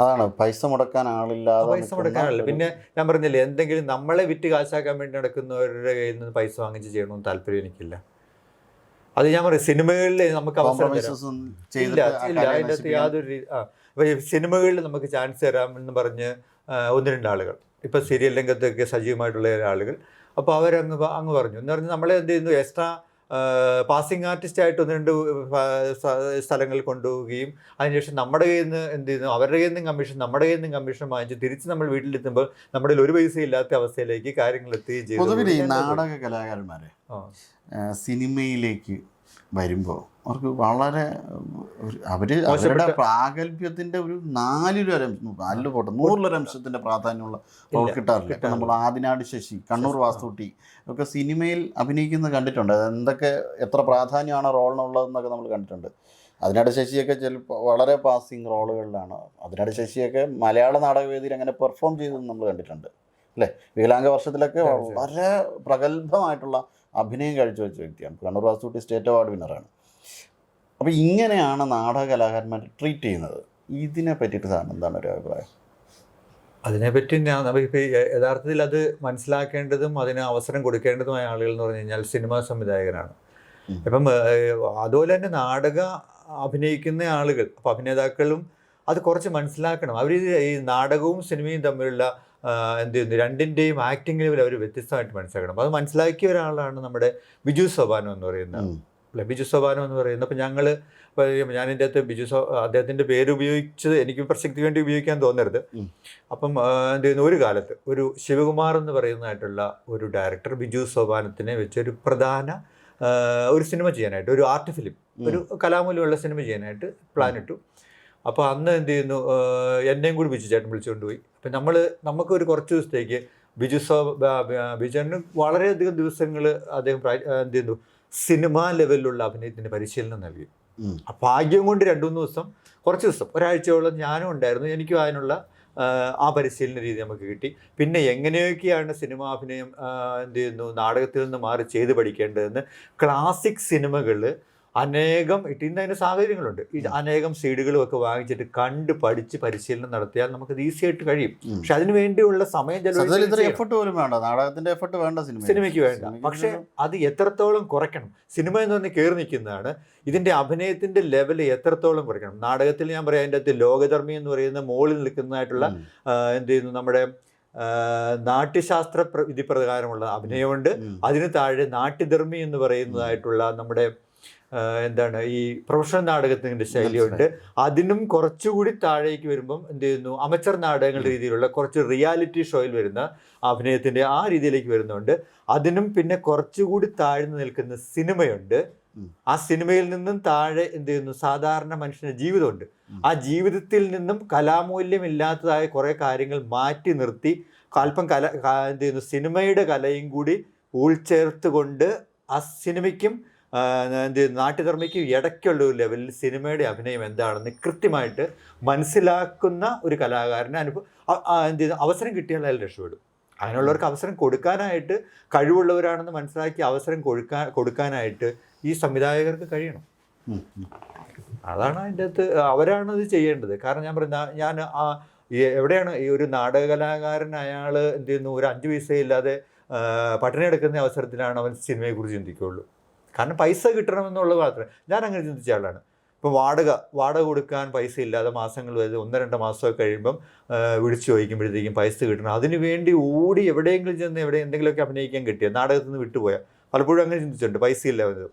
അതാണ് പൈസ മുടക്കാൻ ആളില്ലാതെ പൈസ മുടക്കാനല്ല പിന്നെ ഞാൻ പറഞ്ഞില്ലേ എന്തെങ്കിലും നമ്മളെ വിറ്റ് കാശാക്കാൻ വേണ്ടി നടക്കുന്നവരുടെ കയ്യിൽ നിന്ന് പൈസ വാങ്ങിച്ച് ചെയ്യണമെന്ന് താല്പര്യം എനിക്കില്ല. അത് ഞാൻ പറയും സിനിമകളിൽ നമുക്ക് അവസരം ഇല്ല ഇല്ല അതിന്റെ അകത്ത് യാതൊരു അപ്പോൾ സിനിമകളിൽ നമുക്ക് ചാൻസ് തരാം എന്ന് പറഞ്ഞ് ഒന്ന് രണ്ട് ആളുകൾ. ഇപ്പോൾ സീരിയൽ രംഗത്തൊക്കെ സജീവമായിട്ടുള്ള ആളുകൾ അപ്പോൾ അവരങ്ങ് അങ്ങ് പറഞ്ഞു. എന്ന് പറഞ്ഞാൽ നമ്മളെ എന്ത് ചെയ്യുന്നു? എക്സ്ട്രാ പാസിംഗ് ആർട്ടിസ്റ്റ് ആയിട്ട് ഒന്ന് രണ്ട് സ്ഥലങ്ങളിൽ കൊണ്ടുപോവുകയും അതിനുശേഷം നമ്മുടെ കയ്യിൽ നിന്ന് എന്ത് ചെയ്യുന്നു അവരുടെ കയ്യിൽ നിന്നും കമ്മീഷൻ നമ്മുടെ കയ്യിൽ നിന്നും കമ്മീഷൻ വാങ്ങിച്ച് തിരിച്ച് നമ്മൾ വീട്ടിലെത്തുമ്പോൾ നമ്മുടെ ഒരു പൈസ ഇല്ലാത്ത അവസ്ഥയിലേക്ക് കാര്യങ്ങൾ എത്തുകയും പൊതുവിൽ ചെയ്തു നാടക കലാകാരന്മാരെ സിനിമയിലേക്ക് വരുമ്പോൾ അവർക്ക് വളരെ അവർ അവർ അവരുടെ പ്രാഗൽഭ്യത്തിന്റെ ഒരു നാലിലൊരംശം നാലിൽ പോട്ടെ നൂറിലൊരംശത്തിന്റെ പ്രാധാന്യമുള്ള റോൾ കിട്ടാറില്ല. ഇപ്പം. നമ്മൾ ആദിനാട് ശശി കണ്ണൂർ വാസ്തുട്ടി ഒക്കെ സിനിമയിൽ അഭിനയിക്കുന്നത് കണ്ടിട്ടുണ്ട്. എന്തൊക്കെ എത്ര പ്രാധാന്യമാണ് റോളിനുള്ളതെന്നൊക്കെ നമ്മൾ കണ്ടിട്ടുണ്ട്. അതിനാട് ശശിയൊക്കെ ചിലപ്പോൾ വളരെ പാസിങ് റോളുകളിലാണ്. അതിനാട് ശശിയൊക്കെ മലയാള നാടകവേദിയിൽ അങ്ങനെ പെർഫോം ചെയ്തത് നമ്മൾ കണ്ടിട്ടുണ്ട്. അല്ലേ? വികലാംഗ വർഷത്തിലൊക്കെ വളരെ പ്രഗത്ഭമായിട്ടുള്ള അഭിനയം കാഴ്ചവെച്ച വ്യക്തിയാണ്. കണ്ണൂർ വാസ്തുട്ടി സ്റ്റേറ്റ് അവാർഡ് വിന്നറാണ് അപ്പോൾ ഇങ്ങനെയാണ് നാടക കലാകാരന്മാർ ട്രീറ്റ് ചെയ്യുന്നത്. ഇതിനെ പറ്റിയിട്ട് സാറിന് എന്താണ് ഒരു അഭിപ്രായം? അതിനെപ്പറ്റി ഞാൻ ഇപ്പോൾ യഥാർത്ഥത്തിൽ അത് മനസ്സിലാക്കേണ്ടതും അതിന് അവസരം കൊടുക്കേണ്ടതുമായ ആളുകൾ എന്ന് പറഞ്ഞു കഴിഞ്ഞാൽ സിനിമാ സംവിധായകരാണ്. ഉം. ഇപ്പം അതുപോലെ തന്നെ നാടക അഭിനയിക്കുന്ന ആളുകൾ അപ്പം അഭിനേതാക്കളും അത് കുറച്ച് മനസ്സിലാക്കണം. അവർ ഈ നാടകവും സിനിമയും തമ്മിലുള്ള എന്ത് ചെയ്യുന്നു? രണ്ടിന്റെയും ആക്ടിംഗ് ലെവൽ അവർ വ്യത്യസ്തമായിട്ട് മനസ്സിലാക്കണം. അത് മനസ്സിലാക്കിയ ഒരാളാണ് നമ്മുടെ ബിജു സോപാനം എന്ന് പറയുന്നത്. ബിജു സോപാനം എന്ന് പറയുന്നത്. അപ്പം ഞങ്ങൾ ഞാൻ എന്റെ അകത്ത് ബിജു സോ അദ്ദേഹത്തിന്റെ പേര് ഉപയോഗിച്ചത് എനിക്ക് പ്രസക്തി വേണ്ടി ഉപയോഗിക്കാൻ തോന്നരുത്. അപ്പം എന്ത് ചെയ്യുന്നു? ഒരു കാലത്ത് ഒരു ശിവകുമാർ എന്ന് പറയുന്നതായിട്ടുള്ള ഒരു ഡയറക്ടർ ബിജു സോപാനത്തിനെ വെച്ച് ഒരു പ്രധാന ഒരു സിനിമ ചെയ്യാനായിട്ട് ഒരു ആർട്ട് ഫിലിം ഒരു കലാമൂല്യമുള്ള സിനിമ ചെയ്യാനായിട്ട് പ്ലാൻ ഇട്ടു. അപ്പോൾ അന്ന് എന്ത് ചെയ്യുന്നു? എന്നെയും കൂടി ബിജു ചേട്ടൻ വിളിച്ചുകൊണ്ട് പോയി. അപ്പം നമ്മൾ നമുക്കൊരു കുറച്ച് ദിവസത്തേക്ക് ബിജു സോ ബ- ബ- ബിജുചേട്ടന് വളരെയധികം ദിവസങ്ങൾ അദ്ദേഹം എന്ത് ചെയ്യുന്നു? സിനിമാ ലെവലിലുള്ള അഭിനയത്തിന് പരിശീലനം നൽകി. ഭാഗ്യം കൊണ്ട് രണ്ടു മൂന്ന് ദിവസം കുറച്ച് ദിവസം ഒരാഴ്ചയോളം ഞാനും ഉണ്ടായിരുന്നു. എനിക്കും അതിനുള്ള ആ, പരിശീലന രീതി നമുക്ക് കിട്ടി. പിന്നെ എങ്ങനെയൊക്കെയാണ് സിനിമാ അഭിനയം ആ, എന്ത് ചെയ്യുന്നു? നാടകത്തിൽ നിന്ന് മാറി ചെയ്ത് പഠിക്കേണ്ടതെന്ന് ക്ലാസിക് സിനിമകൾ അനേകം ഇട്ട് ഇന്ന് അതിന് സാഹചര്യങ്ങളുണ്ട്. ഈ അനേകം സീഡുകളും ഒക്കെ വാങ്ങിച്ചിട്ട് കണ്ട് പഠിച്ച് പരിശീലനം നടത്തിയാൽ നമുക്കത് ഈസി ആയിട്ട് കഴിയും. പക്ഷെ അതിന് വേണ്ടിയുള്ള സമയം എഫർട്ട് പോലും വേണ്ട. നാടകത്തിന്റെ എഫർട്ട് വേണ്ട സിനിമ സിനിമയ്ക്ക് വേണ്ട. പക്ഷെ അത് എത്രത്തോളം കുറയ്ക്കണം. സിനിമ എന്ന് പറഞ്ഞ് കയറി നിൽക്കുന്നതാണ്. ഇതിന്റെ അഭിനയത്തിന്റെ ലെവൽ എത്രത്തോളം കുറയ്ക്കണം. നാടകത്തിൽ ഞാൻ പറയാം അതിന്റെ അകത്ത് ലോകധർമ്മി എന്ന് പറയുന്ന മോളിൽ നിൽക്കുന്നതായിട്ടുള്ള എന്ത് ചെയ്യുന്നു നമ്മുടെ നാട്യശാസ്ത്ര വിധി പ്രകാരമുള്ള അഭിനയമുണ്ട്. അതിന് താഴെ നാട്യധർമ്മി എന്ന് പറയുന്നതായിട്ടുള്ള നമ്മുടെ എന്താണ് ഈ പ്രൊഫഷണൽ നാടകത്തിന്റെ ശൈലിയുണ്ട്. അതിനും കുറച്ചുകൂടി താഴേക്ക് വരുമ്പം എന്ത് ചെയ്യുന്നു? അമച്ചർ നാടകങ്ങളുടെ രീതിയിലുള്ള കുറച്ച് റിയാലിറ്റി ഷോയിൽ വരുന്ന അഭിനയത്തിന്റെ ആ രീതിയിലേക്ക് വരുന്നുണ്ട്. അതിനും പിന്നെ കുറച്ചുകൂടി താഴ്ന്നു നിൽക്കുന്ന സിനിമയുണ്ട്. ആ സിനിമയിൽ നിന്നും താഴെ എന്ത് ചെയ്യുന്നു? സാധാരണ മനുഷ്യന്റെ ജീവിതമുണ്ട്. ആ ജീവിതത്തിൽ നിന്നും കലാമൂല്യമില്ലാത്തതായ കുറേ കാര്യങ്ങൾ മാറ്റി നിർത്തി കാൽപ്പം കല എന്ത് ചെയ്യുന്നു? സിനിമയുടെ കലയും കൂടി ഉൾച്ചേർത്തുകൊണ്ട് ആ സിനിമയ്ക്കും എന്ത് നാട്ടുകർമ്മയ്ക്ക് ഇടയ്ക്കുള്ള ഒരു ലെവലിൽ സിനിമയുടെ അഭിനയം എന്താണെന്ന് കൃത്യമായിട്ട് മനസ്സിലാക്കുന്ന ഒരു കലാകാരന് അനുഭവം എന്ത് ചെയ്യുന്നു അവസരം കിട്ടിയാൽ അയാൾ രക്ഷപ്പെടും. അതിനുള്ളവർക്ക് അവസരം കൊടുക്കാനായിട്ട് കഴിവുള്ളവരാണെന്ന് മനസ്സിലാക്കി അവസരം കൊടുക്കാൻ കൊടുക്കാനായിട്ട് ഈ സംവിധായകർക്ക് കഴിയണം. അതാണ് അതിന്റെ അകത്ത് അവരാണ് ഇത് ചെയ്യേണ്ടത്. കാരണം ഞാൻ പറയുന്ന ഞാൻ ആ എവിടെയാണ് ഈ ഒരു നാടക കലാകാരൻ അയാൾ എന്ത് ചെയ്യുന്നു? ഒരു അഞ്ച് പൈസ ഇല്ലാതെ ആ, എടുക്കുന്ന അവസരത്തിലാണ് അവൻ സിനിമയെക്കുറിച്ച് ചിന്തിക്കുകയുള്ളൂ. കാരണം പൈസ കിട്ടണമെന്നുള്ളത് മാത്രമേ ഞാൻ അങ്ങനെ ചിന്തിച്ച ആളാണ്. ഇപ്പോൾ വാടക വാടക കൊടുക്കാൻ പൈസ ഇല്ലാതെ മാസങ്ങൾ വരെ ഒന്ന് രണ്ട് മാസമൊക്കെ കഴിയുമ്പം വിളിച്ച് ചോദിക്കുമ്പോഴത്തേക്കും പൈസ കിട്ടണം. അതിനു വേണ്ടി ഓടി എവിടെയെങ്കിലും ചെന്ന് എവിടെ എന്തെങ്കിലുമൊക്കെ അഭിനയിക്കാൻ കിട്ടിയ നാടകത്തിൽ നിന്ന് വിട്ടുപോയാൽ പലപ്പോഴും അങ്ങനെ ചിന്തിച്ചിട്ടുണ്ട്. പൈസ ഇല്ല വന്നത്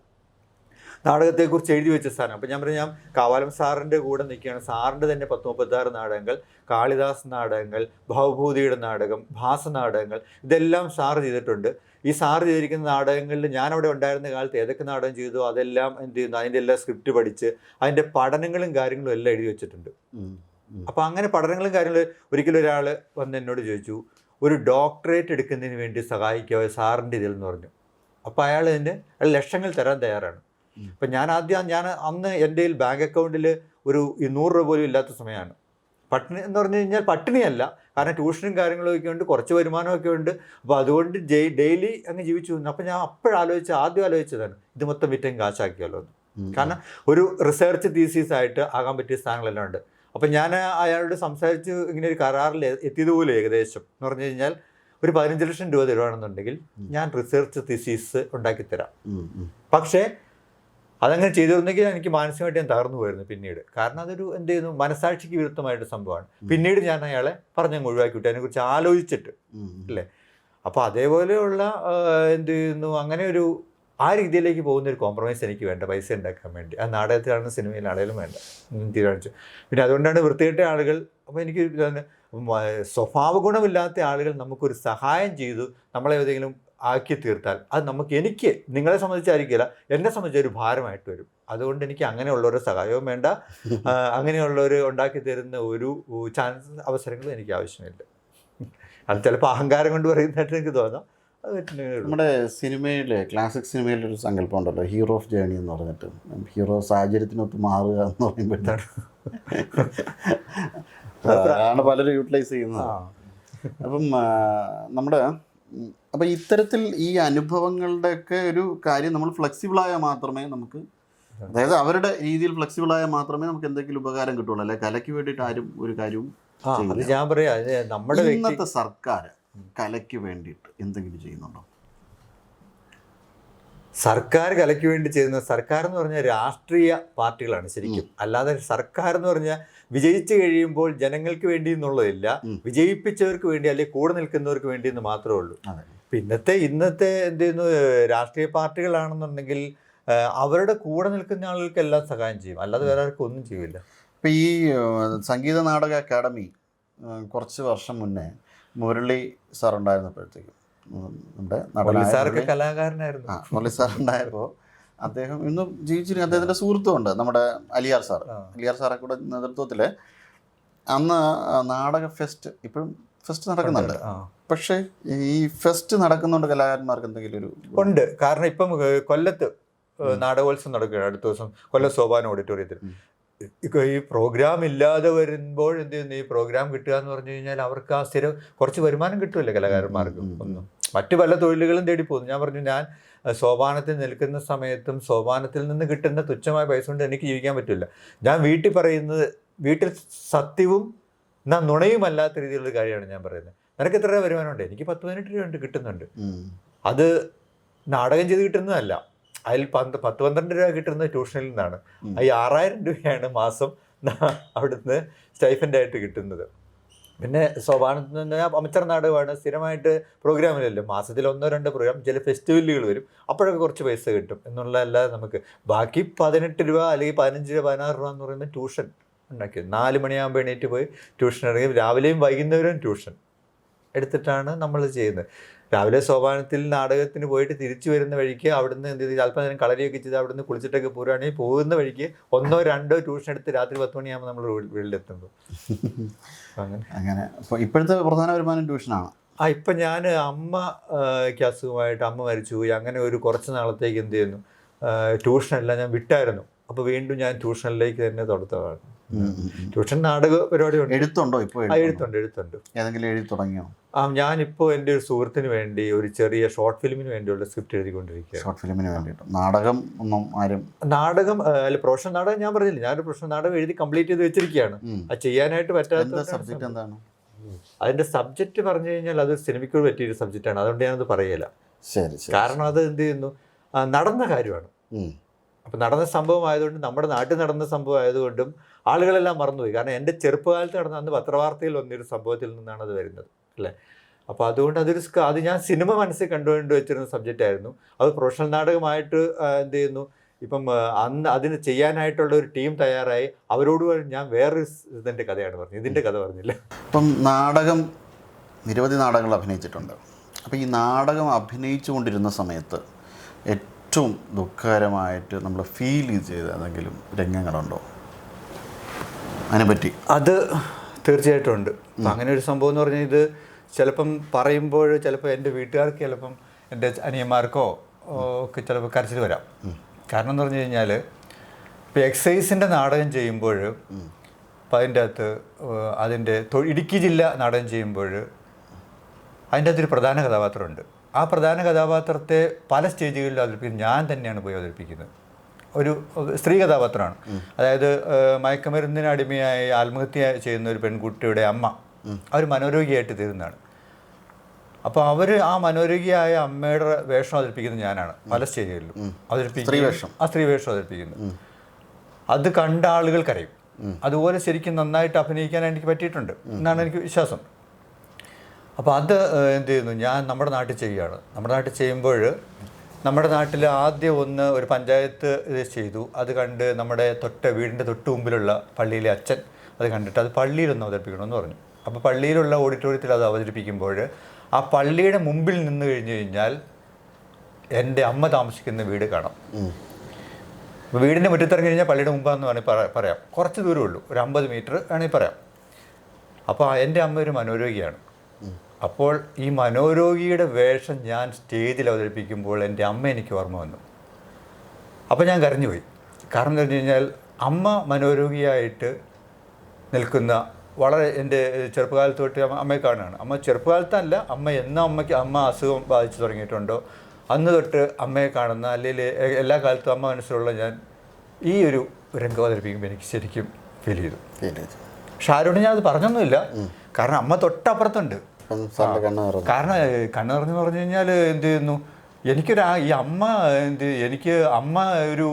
നാടകത്തെക്കുറിച്ച് എഴുതി വെച്ച സ്ഥാനം അപ്പം ഞാൻ പറഞ്ഞു ഞാൻ കാവാലം സാറിന്റെ കൂടെ നിൽക്കുകയാണ്. സാറിന്റെ തന്നെ പത്ത് മുപ്പത്താറ് നാടകങ്ങൾ കാളിദാസ് നാടകങ്ങൾ ഭവഭൂതിയുടെ നാടകം ഭാസ നാടകങ്ങൾ ഇതെല്ലാം സാർ ചെയ്തിട്ടുണ്ട്. ഈ സാർ ചെയ്തിരിക്കുന്ന നാടകങ്ങളിൽ ഞാൻ അവിടെ ഉണ്ടായിരുന്ന കാലത്ത് ഏതൊക്കെ നാടകം ചെയ്തു അതെല്ലാം എന്ത് ചെയ്യുന്നു? അതിന്റെ എല്ലാം സ്ക്രിപ്റ്റ് പഠിച്ച് അതിന്റെ പഠനങ്ങളും കാര്യങ്ങളും എല്ലാം എഴുതി വെച്ചിട്ടുണ്ട്. അപ്പോൾ അങ്ങനെ പഠനങ്ങളും കാര്യങ്ങളും ഒരിക്കലും ഒരാൾ വന്ന് എന്നോട് ചോദിച്ചു ഒരു ഡോക്ടറേറ്റ് എടുക്കുന്നതിന് വേണ്ടി സഹായിക്കുക സാറിന്റെ ഇതിൽ? എന്ന് പറഞ്ഞു. അപ്പോൾ അയാൾ ഇതിന് അയാൾ ലക്ഷങ്ങൾ തരാൻ തയ്യാറാണ്. അപ്പം ഞാൻ ആദ്യം ഞാൻ അന്ന് എന്റെ ബാങ്ക് അക്കൗണ്ടിൽ ഒരു ഇരുന്നൂറ് രൂപ പോലും ഇല്ലാത്ത സമയമാണ്. പട്ടിണി എന്ന് പറഞ്ഞു കഴിഞ്ഞാൽ പട്ടിണിയല്ല. കാരണം ട്യൂഷനും കാര്യങ്ങളൊക്കെ ഉണ്ട് കുറച്ച് വരുമാനമൊക്കെ ഉണ്ട്. അപ്പോൾ അതുകൊണ്ട് ജയ് ഡെയിലി അങ്ങ് ജീവിച്ചു. വന്നു അപ്പോൾ ഞാൻ അപ്പോഴാലോചിച്ച ആദ്യം ആലോചിച്ചതാണ് ഇത് മൊത്തം വിറ്റം കാശാക്കിയല്ലോ എന്ന്. കാരണം ഒരു റിസർച്ച് തീസീസ് ആയിട്ട് ആകാൻ പറ്റിയ സ്ഥാനങ്ങളെല്ലാം ഉണ്ട്. അപ്പം ഞാൻ അയാളോട് സംസാരിച്ച് ഇങ്ങനെ ഒരു കരാറിൽ എത്തിയത് പോലും ഏകദേശം. എന്ന് പറഞ്ഞു കഴിഞ്ഞാൽ ഒരു പതിനഞ്ച് ലക്ഷം രൂപ തരുവാണെന്നുണ്ടെങ്കിൽ ഞാൻ റിസർച്ച് തിസീസ് ഉണ്ടാക്കിത്തരാം ഉം, ഉം. പക്ഷേ അതങ്ങനെ ചെയ്തിരുന്നെങ്കിൽ എനിക്ക് മാനസികമായിട്ട് ഞാൻ തകർന്നു പോയിരുന്നു പിന്നീട്. കാരണം അതൊരു എന്ത് ചെയ്യുന്നു? മനസാക്ഷിക്ക് വിരുദ്ധമായിട്ട് സംഭവമാണ്. പിന്നീട് ഞാൻ അയാളെ പറഞ്ഞങ്ങ് ഒഴിവാക്കി വിട്ടു അതിനെക്കുറിച്ച് ആലോചിച്ചിട്ട്. അല്ലേ? അപ്പോൾ അതേപോലെയുള്ള എന്ത് ചെയ്യുന്നു? അങ്ങനെ ഒരു ആ രീതിയിലേക്ക് പോകുന്ന ഒരു കോംപ്രമൈസ് എനിക്ക് വേണ്ട. പൈസ ഉണ്ടാക്കാൻ വേണ്ടി. ആ നാടകത്തിലാണെങ്കിലും സിനിമയിലാണെങ്കിലും വേണ്ട. തീരുമാനിച്ചു. പിന്നെ അതുകൊണ്ടാണ് വൃത്തികെട്ട ആളുകൾ അപ്പോൾ എനിക്ക് സ്വഭാവ ഗുണമില്ലാത്ത ആളുകൾ നമുക്കൊരു സഹായം ചെയ്തു. നമ്മളെ ഏതെങ്കിലും ആക്കി തീർത്താൽ അത് നമുക്ക് എനിക്ക് നിങ്ങളെ സംബന്ധിച്ചായിരിക്കില്ല എന്നെ സംബന്ധിച്ച് ഒരു ഭാരമായിട്ട് വരും. അതുകൊണ്ട് എനിക്ക് അങ്ങനെയുള്ളവരുടെ സഹായവും വേണ്ട. അങ്ങനെയുള്ളവർ ഉണ്ടാക്കി തരുന്ന ഒരു ചാൻസ് അവസരങ്ങളും എനിക്ക് ആവശ്യമില്ല. അത് ചിലപ്പോൾ അഹങ്കാരം കൊണ്ട് പറയുന്നതായിട്ട് എനിക്ക് തോന്നാം. അത് നമ്മുടെ സിനിമയിലെ ക്ലാസിക് സിനിമയിലെ ഒരു സങ്കല്പം ഉണ്ടല്ലോ ഹീറോ ഓഫ് ജേണി എന്ന് പറഞ്ഞിട്ട്. ഹീറോ സാഹചര്യത്തിനൊത്ത് മാറുക എന്ന് പറയുമ്പോഴത്തേക്കാണ് പലരും യൂട്ടിലൈസ് ചെയ്യുന്നത്. അപ്പം നമ്മുടെ ഉം, അപ്പം ഇത്തരത്തിൽ ഈ അനുഭവങ്ങളുടെയൊക്കെ ഒരു കാര്യം നമ്മൾ ഫ്ലെക്സിബിളായാൽ മാത്രമേ നമുക്ക് അതായത് അവരുടെ രീതിയിൽ ഫ്ലെക്സിബിളായാൽ മാത്രമേ നമുക്ക് എന്തെങ്കിലും ഉപകാരം കിട്ടുള്ളൂ. അല്ലെ കലയ്ക്ക് വേണ്ടിയിട്ട് ആരും ഒരു കാര്യവും അത് ഞാൻ പറയാം നമ്മുടെ ഇന്നത്തെ സർക്കാർ കലയ്ക്ക് വേണ്ടിയിട്ട് എന്തെങ്കിലും ചെയ്യുന്നുണ്ടോ? സർക്കാർ കലയ്ക്ക് വേണ്ടി ചെയ്യുന്ന സർക്കാർ എന്ന് പറഞ്ഞാൽ രാഷ്ട്രീയ പാർട്ടികളാണ് ശരിക്കും. അല്ലാതെ സർക്കാർ എന്ന് പറഞ്ഞാൽ വിജയിച്ചു കഴിയുമ്പോൾ ജനങ്ങൾക്ക് വേണ്ടി എന്നുള്ളതില്ല വിജയിപ്പിച്ചവർക്ക് വേണ്ടി അല്ലെങ്കിൽ കൂടെ നിൽക്കുന്നവർക്ക് വേണ്ടി എന്ന് മാത്രമേ ഉള്ളൂ. ഇപ്പം ഇന്നത്തെ എന്ത് ചെയ്യുന്നു രാഷ്ട്രീയ പാർട്ടികളാണെന്നുണ്ടെങ്കിൽ അവരുടെ കൂടെ നിൽക്കുന്ന ആളുകൾക്ക് എല്ലാം സഹായം ചെയ്യും. അല്ലാതെ വേറെ ആർക്കും ഒന്നും ചെയ്യില്ല ഇപ്പം ഈ സംഗീത നാടക അക്കാദമി കുറച്ച് വർഷം മുന്നേ മുരളി സാർ ഉണ്ടായിരുന്നപ്പോഴത്തേക്കും നമ്മുടെ മുരളി- കലാകാരനായിരുന്നു. ആ മുരളി സാർ ഉണ്ടായപ്പോൾ അദ്ദേഹം ഇന്നും ജീവിച്ചിരിക്കുന്ന അദ്ദേഹത്തിന്റെ സുഹൃത്തുമുണ്ട് നമ്മുടെ അലിയാർ സാർ അലിയാർ സാറെ കൂടെ നേതൃത്വത്തിൽ അന്ന് നാടക ഫെസ്റ്റ് ഇപ്പോഴും ഫെസ്റ്റ് നടക്കുന്നുണ്ട്. പക്ഷേ ഈ ഫെസ്റ്റ് നടക്കുന്നുണ്ട് കലാകാരന്മാർക്ക് എന്തെങ്കിലും ഒരു ഉണ്ട്. കാരണം ഇപ്പം കൊല്ലത്ത് നാടകോത്സവം നടക്കുകയാണ് അടുത്ത ദിവസം. കൊല്ലം സോപാന ഓഡിറ്റോറിയത്തിൽ. ഈ പ്രോഗ്രാം ഇല്ലാതെ വരുമ്പോൾ എന്ത് ചെയ്യുന്നു? ഈ പ്രോഗ്രാം കിട്ടുക എന്ന് പറഞ്ഞു കഴിഞ്ഞാൽ അവർക്ക് ആ സ്ഥിരം കുറച്ച് വരുമാനം കിട്ടുമല്ലോ കലാകാരന്മാർക്ക്. ഒന്നും. മറ്റു പല തൊഴിലുകളും തേടി പോകുന്നു ഞാൻ പറഞ്ഞു ഞാൻ സോപാനത്തിൽ നിൽക്കുന്ന സമയത്തും സോപാനത്തിൽ നിന്ന് കിട്ടുന്ന തുച്ഛമായ പൈസ കൊണ്ട് എനിക്ക് ജീവിക്കാൻ പറ്റില്ല. ഞാൻ വീട്ടിൽ പറയുന്നത് വീട്ടിൽ സത്യവും എന്നാ നുണയുമല്ലാത്ത രീതിയിലുള്ള കാര്യമാണ് ഞാൻ പറയുന്നത്. നിനക്ക് എത്ര രൂപ വരുമാനമുണ്ട്? എനിക്ക് പത്ത് പതിനെട്ട് രൂപ ഉണ്ട് കിട്ടുന്നുണ്ട്. അത് നാടകം ചെയ്ത് കിട്ടുന്നതല്ല. അതിൽ പന്ത് പത്ത് പന്ത്രണ്ട് രൂപ കിട്ടുന്നത് ട്യൂഷനിൽ നിന്നാണ്. ഈ ആറായിരം രൂപയാണ് മാസം അവിടുന്ന് സ്റ്റൈഫന്റായിട്ട് കിട്ടുന്നത്. പിന്നെ നിന്ന് അമച്ചർ നാടകമാണ്. സ്ഥിരമായിട്ട് പ്രോഗ്രാമിലല്ലോ? മാസത്തിൽ ഒന്നോ രണ്ടോ പ്രോഗ്രാം ചില ഫെസ്റ്റിവലുകൾ വരും. അപ്പോഴൊക്കെ കുറച്ച് പൈസ കിട്ടും. എന്നുള്ളതല്ലാതെ നമുക്ക് ബാക്കി പതിനെട്ട് രൂപ അല്ലെങ്കിൽ പതിനഞ്ച് രൂപ പതിനാറ് രൂപ എന്ന് പറയുന്നത് ട്യൂഷൻ ഉണ്ടാക്കി. നാല് മണിയാകുമ്പോൾ എണീറ്റ് പോയി ട്യൂഷൻ ഇറങ്ങി രാവിലെയും വൈകുന്നേരവും ട്യൂഷൻ എടുത്തിട്ടാണ് നമ്മൾ ചെയ്യുന്നത്. രാവിലെ സോപാനത്തിൽ നാടകത്തിന് പോയിട്ട് തിരിച്ചു വരുന്ന വഴിക്ക് അവിടുന്ന് എന്ത് ചെയ്ത് അല്പനേരം കളരിയൊക്കെ ചെയ്ത് അവിടുന്ന് കുളിച്ചിട്ടൊക്കെ പോരുകയാണെങ്കിൽ പോകുന്ന വഴിക്ക് ഒന്നോ രണ്ടോ ട്യൂഷൻ എടുത്ത് രാത്രി പത്ത് മണിയാകുമ്പോൾ നമ്മൾ വീട്ടിലെത്തുമ്പോൾ. അങ്ങനെ. അങ്ങനെ. അപ്പോൾ ഇപ്പോഴത്തെ പ്രധാന വരുമാനം ട്യൂഷനാണ്? ആ ഇപ്പം ഞാൻ അമ്മയ്ക്ക് അസുഖമായിട്ട് അമ്മ മരിച്ചു പോയി. അങ്ങനെ ഒരു കുറച്ച് നാളത്തേക്ക് എന്ത് ചെയ്യുന്നു? ട്യൂഷനെല്ലാം ഞാൻ വിട്ടായിരുന്നു. അപ്പോൾ വീണ്ടും ഞാൻ ട്യൂഷനിലേക്ക് തന്നെ ഉം. ട്യൂഷൻ നാടക പരിപാടി എഴുത്തുണ്ടോ ഇപ്പോൾ എഴുത്തുണ്ട്? എഴുത്തുണ്ട് ഏതെങ്കിലും എഴുതി തുടങ്ങിയോ? ആ ഞാനിപ്പോൾ എന്റെ ഒരു സുഹൃത്തിന് വേണ്ടി ഒരു ചെറിയ ഷോർട്ട് ഫിലിമിന് വേണ്ടിയുള്ള സ്ക്രിപ്റ്റ് എഴുതിക്കൊണ്ടിരിക്കുക ഷോർട്ട് ഫിലിമിന് വേണ്ടിയിട്ട്. നാടകം ഒന്നും ആരും നാടകം അല്ല പ്രൊഫഷണൽ നാടകം ഞാൻ പറഞ്ഞില്ല? ഞാനൊരു പ്രൊഫഷണൽ നാടകം എഴുതി കംപ്ലീറ്റ് ചെയ്ത് വെച്ചിരിക്കുകയാണ്. അത് ചെയ്യാനായിട്ട് പറ്റാത്ത സബ്ജക്റ്റ് എന്താണ്? അതിന്റെ സബ്ജക്റ്റ് പറഞ്ഞു കഴിഞ്ഞാൽ അത് സിനിമയ്ക്ക് പറ്റിയൊരു സബ്ജക്റ്റാണ്. അതുകൊണ്ട് ഞാനത് പറയില്ല ശരി കാരണം അത് എന്ത് ചെയ്യുന്നു? നടന്ന കാര്യമാണ്. അപ്പം നടന്ന സംഭവം ആയതുകൊണ്ട് നമ്മുടെ നാട്ടിൽ നടന്ന സംഭവം ആയതുകൊണ്ടും ആളുകളെല്ലാം മറന്നുപോയി. കാരണം എന്റെ ചെറുപ്പകാലത്ത് നടന്ന അന്ന് പത്രവാർത്തയിൽ വന്നൊരു സംഭവത്തിൽ നിന്നാണ് അത് വരുന്നത് അല്ലേ? അപ്പോൾ അതുകൊണ്ട് അതൊരു അത് ഞാൻ സിനിമ മനസ്സിൽ കണ്ടുകൊണ്ട് വെച്ചിരുന്ന സബ്ജക്റ്റ് ആയിരുന്നു. അത് പ്രൊഫഷണൽ നാടകമായിട്ട് എന്ത് ചെയ്യുന്നു? ഇപ്പം അന്ന് അതിന് ചെയ്യാനായിട്ടുള്ള ഒരു ടീം തയ്യാറായി. അവരോട് ഞാൻ വേറൊരു ഇതിന്റെ കഥയാണ് പറഞ്ഞത്. ഇതിന്റെ കഥ പറഞ്ഞില്ല. ഇപ്പം നാടകം നിരവധി നാടകങ്ങൾ അഭിനയിച്ചിട്ടുണ്ട്. അപ്പോൾ ഈ നാടകം അഭിനയിച്ചു കൊണ്ടിരുന്ന സമയത്ത് ഏറ്റവും ദുഃഖകരമായിട്ട് നമ്മൾ ഫീൽ ചെയ്ത ഏതെങ്കിലും രംഗങ്ങളുണ്ടോ? അതിനെപ്പറ്റി അത് തീർച്ചയായിട്ടും ഉണ്ട്. അങ്ങനെ ഒരു സംഭവം എന്ന് പറഞ്ഞാൽ ഇത് ചിലപ്പം പറയുമ്പോൾ ചിലപ്പോൾ എന്റെ വീട്ടുകാർക്ക് ചിലപ്പം എന്റെ അനിയന്മാർക്കോ ഒക്കെ ചിലപ്പോൾ കരച്ചിൽ വരാം. കാരണം എന്ന് പറഞ്ഞു കഴിഞ്ഞാൽ ഇപ്പോൾ എക്സൈസിന്റെ നാടകം ചെയ്യുമ്പോൾ അപ്പം അതിന്റെ അകത്ത് അതിന്റെ ഇടുക്കി ജില്ല നാടകം ചെയ്യുമ്പോൾ അതിന്റെ അകത്തൊരു പ്രധാന കഥാപാത്രമുണ്ട്. ആ പ്രധാന കഥാപാത്രത്തെ പല സ്റ്റേജുകളിലും അവതരിപ്പിക്കുന്നത് ഞാൻ തന്നെയാണ് പോയി അവതരിപ്പിക്കുന്നത്. ഒരു സ്ത്രീ കഥാപാത്രമാണ്. അതായത് മയക്കമരുന്നിന് അടിമയായി ആത്മഹത്യ ചെയ്യുന്ന ഒരു പെൺകുട്ടിയുടെ അമ്മ. അവർ മനോരോഗിയായിട്ട് തീരുന്നതാണ്. അപ്പോൾ അവർ ആ മനോരോഗിയായ അമ്മയുടെ വേഷം അവതരിപ്പിക്കുന്നത് ഞാനാണ്. പല സ്റ്റേജുകളിലും അവതരിപ്പിക്കുന്നത് ആ സ്ത്രീ വേഷം അവതരിപ്പിക്കുന്നത് അത് കണ്ട ആളുകൾ കരയും. അതുപോലെ ശരിക്കും നന്നായിട്ട് അഭിനയിക്കാൻ എനിക്ക് പറ്റിയിട്ടുണ്ട് എന്നാണ് എനിക്ക് വിശ്വാസം. അപ്പോൾ അത് എന്ത് ചെയ്യുന്നു? ഞാൻ നമ്മുടെ നാട്ടിൽ ചെയ്യുകയാണ് നമ്മുടെ നാട്ടിൽ ചെയ്യുമ്പോൾ നമ്മുടെ നാട്ടിൽ ആദ്യം ഒന്ന് ഒരു പഞ്ചായത്ത് ഇത് ചെയ്തു. അത് കണ്ട് നമ്മുടെ തൊട്ട് വീടിന്റെ തൊട്ട് മുമ്പിലുള്ള പള്ളിയിലെ അച്ഛൻ അത് കണ്ടിട്ട് അത് പള്ളിയിലൊന്ന് അവതരിപ്പിക്കണമെന്ന് പറഞ്ഞു. അപ്പോൾ പള്ളിയിലുള്ള ഓഡിറ്റോറിയത്തിൽ അത് അവതരിപ്പിക്കുമ്പോൾ ആ പള്ളിയുടെ മുമ്പിൽ നിന്ന് കഴിഞ്ഞ് കഴിഞ്ഞാൽ എന്റെ അമ്മ താമസിക്കുന്ന വീട് കാണാം. അപ്പോൾ വീടിന്റെ മുറ്റത്തിറങ്ങി കഴിഞ്ഞാൽ പള്ളിയുടെ മുമ്പാന്ന് വേണമെങ്കിൽ പറ- പറയാം. കുറച്ച് ദൂരമേ ഉള്ളൂ. ഒരു അമ്പത് മീറ്റർ വേണമെങ്കിൽ പറയാം. അപ്പോൾ എന്റെ അമ്മ ഒരു മനോരോഗിയാണ്. അപ്പോൾ ഈ മനോരോഗിയുടെ വേഷം ഞാൻ സ്റ്റേജിൽ അവതരിപ്പിക്കുമ്പോൾ എന്റെ അമ്മ എനിക്ക് ഓർമ്മ വന്നു. അപ്പോൾ ഞാൻ കരഞ്ഞുപോയി. കാരണം എന്താ വെച്ച് കഴിഞ്ഞാൽ അമ്മ മനോരോഗിയായിട്ട് നിൽക്കുന്ന വളരെ എന്റെ ചെറുപ്പകാലത്ത് തൊട്ട് അമ്മ അമ്മയെ കാണുകയാണ്. അമ്മ ചെറുപ്പകാലത്തല്ല അമ്മ എന്നാ അമ്മയ്ക്ക് അമ്മ അസുഖം ബാധിച്ചു തുടങ്ങിയിട്ടുണ്ടോ? അന്ന് തൊട്ട് അമ്മയെ കാണുന്ന അല്ലെങ്കിൽ എല്ലാ കാലത്തും അമ്മ മനസ്സിലുള്ള ഞാൻ ഈ ഒരു രംഗം അവതരിപ്പിക്കുമ്പോൾ എനിക്ക് ശരിക്കും ഫീൽ ചെയ്തു. ഫീൽ ചെയ്തു. പക്ഷെ ആരോടും ഞാൻ അത് പറഞ്ഞൊന്നുമില്ല. കാരണം അമ്മ തൊട്ടപ്പുറത്തുണ്ട്. കാരണം കണ്ണു നിറഞ്ഞു പറഞ്ഞു കഴിഞ്ഞാൽ എന്ത് ചെയ്യുന്നു? എനിക്കൊരു ഈ അമ്മ എന്ത് എനിക്ക് അമ്മ ഒരു